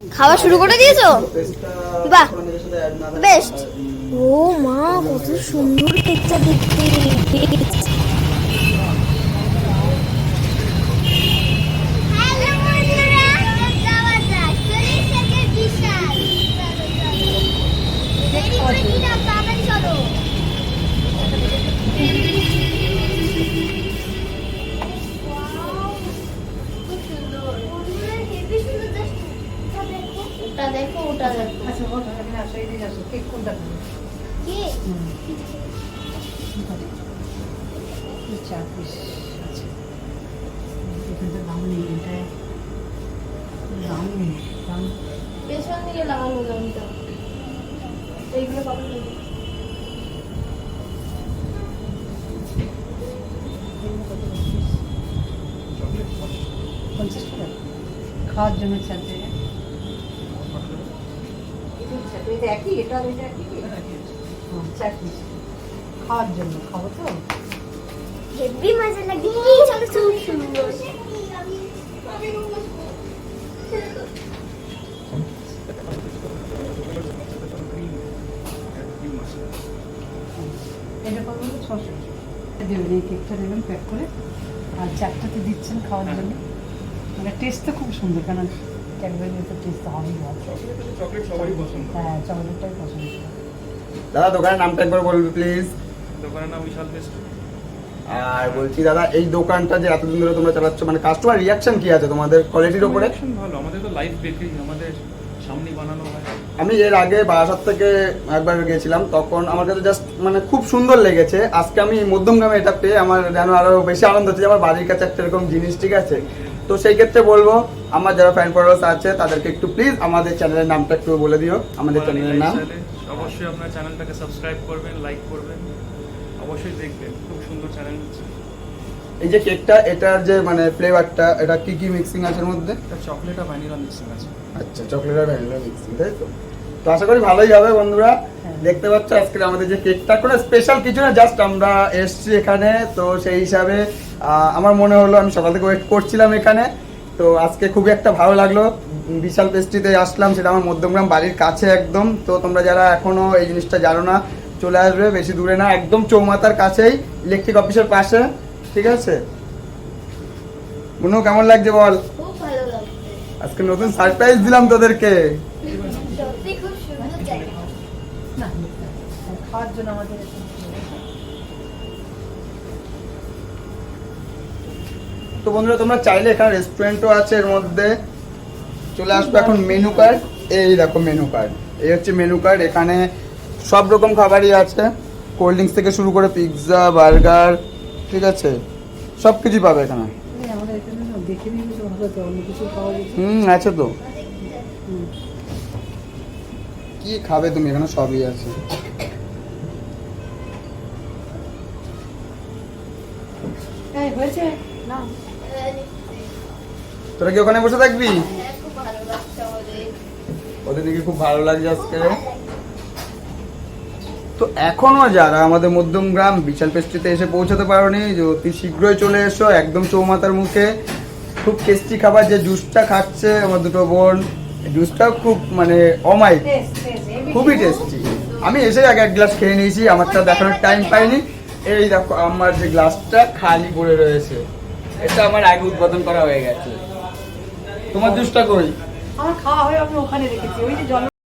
খাওয়া শুরু করে দিয়েছ? বাহ বেস্ট। ও মা কত সুন্দর কেকটা দেখতে। ওটা দেখো ওটা দেখো। আচ্ছা আসো কেক কোনটা কি? আছে এখানটা দাম নেই এটা দাম নেই দাম। পেছন দিকে লাগানো জমিটা। এইগুলো পাবেন পঞ্চাশ টাকা। খাওয়ার জন্য চার এটা একই এটা আর একই। হ্যাঁ, খাওয়ার জন্য খাব তো? হেভি মজা লাগে। চলো খুব সুন্দর এটা পাবো ছশো দেবেন এই কেকটা দেবেন প্যাক করে। আর চারটাতে দিচ্ছেন খাওয়ার জন্য। মানে টেস্ট তো খুব সুন্দর কারণ ক্যাডবেরি তো টেস্ট হবেই ভালো চকলেট সবারই পছন্দ। হ্যাঁ চকলেটটাই পছন্দ। দাদা দোকানের নামটা একবার বলবি প্লিজ দোকানের নাম বিশাল বেস্ট আর বলছি দাদা এই দোকানটা যে এতদিন ধরে তোমরা চালাচ্ছ মানে কাস্টমার রিয়াকশন কি আছে তোমাদের কোয়ালিটির উপরে? ভালো আমাদের তো লাইভ বেকারি আমাদের সামনে বানানো হয়। আমি এর আগে বারাসাত থেকে একবার গেছিলাম তখন আমার কাছে জাস্ট মানে খুব সুন্দর লেগেছে। আজকে আমি মধ্যমগ্রামে এটা পেয়ে আমার যেন আরও বেশি আনন্দ হচ্ছে আমার বাড়ির কাছে একটা এরকম জিনিস ঠিক আছে? তো সেই ক্ষেত্রে বলব আমার যারা ফ্যান ফলোয়ার্স আছে তাদেরকে একটু প্লিজ আমাদের চ্যানেলের নামটা একটু বলে দিও আমাদের চ্যানেলের নাম। অবশ্যই আপনার চ্যানেলটাকে সাবস্ক্রাইব করবেন লাইক করবেন অবশ্যই দেখবেন খুব সুন্দর চ্যানেল হচ্ছে। এই যে কেকটা এটার যে মানে ফ্লেভারটা এটা কি কি মিক্সিং আছে এর মধ্যে? এটা চকলেট আর ভ্যানিলা মিক্সিং আছে। আচ্ছা চকলেট আর ভ্যানিলা মিক্সিং তাই তো? তো আশা করি ভালোই হবে বন্ধুরা। দেখতে পাচ্ছ আজকে আমাদের যে কেকটা। কোনো স্পেশাল কিছু না জাস্ট আমরা এসছি এখানে। তো সেই হিসাবে আমার মনে হলো আমি সকাল থেকে ওয়েট করছিলাম এখানে। তো আজকে খুবই একটা ভালো লাগল। বিশাল পেস্ট্রিতে আসলাম সেটা আমার মধ্যমগ্রাম বাড়ির কাছে একদম। তো তোমরা যারা এখনও এই জিনিসটা জানো না চলে আসবে বেশি দূরে না একদম চৌমাথার কাছেই ইলেকট্রিক অফিসের পাশে। ঠিক আছে? মনু কেমন লাগছে বল? আজকে নতুন সারপ্রাইজ দিলাম তোদেরকে। সত্যি খুব সুন্দর জায়গা। না খাওয়ার জন্য আমাদের তো বন্ধুরা তোমরা চাইলে এখানে রেস্টুরেন্টও আছে এর মধ্যে। চলে আসবে এখন মেনু কার্ড এই দেখো মেনু কার্ড এই হচ্ছে মেনু কার্ড এখানে সব রকম খাবারই আছে। কোল্ড ড্রিঙ্কস থেকে শুরু করে পিৎজা বার্গার ঠিক আছে? সব কিছুই পাবে এখানে। এই আমাদের এখানে কি খাবে তুমি? এখানে সবই আছে। এই হয়েছে? না তোরা কি ওখানে বসে থাকবি? হ্যাঁ, ওদের দিকে খুব ভালো লাগছে আজকে। তো এখনও যারা আমাদের মধ্যমগ্রাম বিশাল পেস্ট্রিতে এসে পৌঁছাতে পারোনি যে অতি শীঘ্রই চলে এসো একদম চৌমাথার মুখে। খুব টেস্টি খাবার যে জুসটা খাচ্ছে আমার দুটো বোন। জুসটাও খুব মানে এই খুবই টেস্টি আমি এসে আগে এক গ্লাস খেয়ে নিয়েছি আমার তো দেখানোর টাইম পাইনি। এই দেখো, আমার যে গ্লাসটা খালি পড়ে রয়েছে। এটা আমার আগে উদ্বোধন করা হয়ে গেছে। তোমার দুষ্টা কই আমার খাওয়া হয়ে আমি ওখানে রেখেছি, ওই যে জল